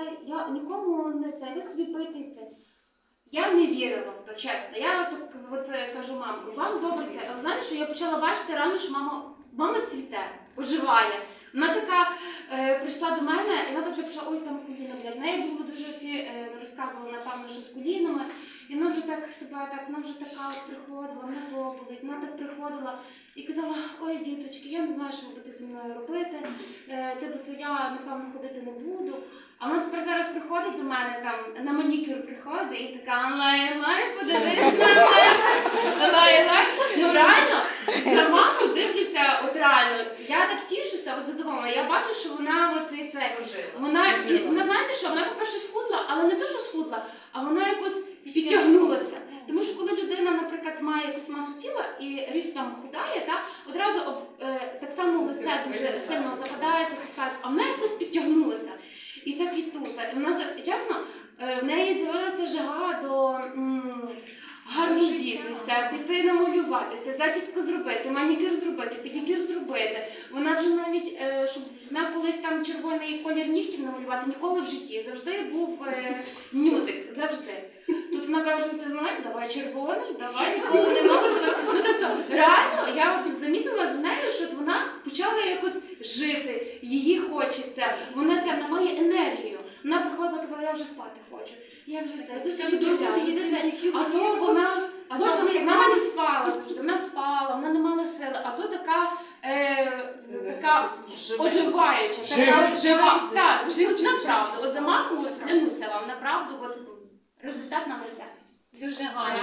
це я нікому не це, я собі пити це. Я не вірила в то, чесно. Я так от е, кажу, мам, вам добре це. Але знаєш, що я почала бачити рано, що мама, мама цвіте, оживає. Вона така е, прийшла до мене, і вона так вже пішла, ой, там коліна блядь. В неї було дуже ці, е, розказувала, напевно, що з колінами. І вона вже так себе, так, вона вже така от приходила, вона то вона так приходила і казала, ой, діточки, я не знаю, що ви будете зі мною робити. Е, ти то я, напевно, ходити не буду. А вона тепер зараз приходить до мене там на манікюр приходить і така лай лай, подивись на мене. Лай лай. Ну реально, за маму дивлюся, от реально, я так тішуся, от задоволена. Я бачу, що вона от і це вона, і вона знаєте що, вона, по-перше, схудла, але не що схудла, а вона якось підтягнулася. Тому що коли людина, наприклад, має якусь масу тіла і ріст там худає, та, одразу об- е, так само лице дуже сильно западається, пускається, а вона якось підтягнулася. І так і тут. Вона за- чесно, е, в неї з'явилася жага до гарно вдітися, піти намалюватися, зачіску зробити, манікюр зробити, педикюр зробити. Вона вже навіть, е, щоб вона колись там червоний колір нігтів намалювати, ніколи в житті. Завжди був е, нюдик, завжди. Тут вона каже, ти знаєш, давай червоний, давай ніколи не надо. Ну тобто, реально, я от замітила з нею, що от вона почала якось жити, її хочеться, вона ця вона має енергію. Вона приходила, казала, я вже спати хочу. Я вже це, собі дурляжу, йду це. А то вона, а то вона не спала завжди, вона спала, вона не мала сили, а то така, е, така оживаюча, така жива. Так, от направду. От за маму клянуся вам, направду, от результат на лице. Дуже гарно.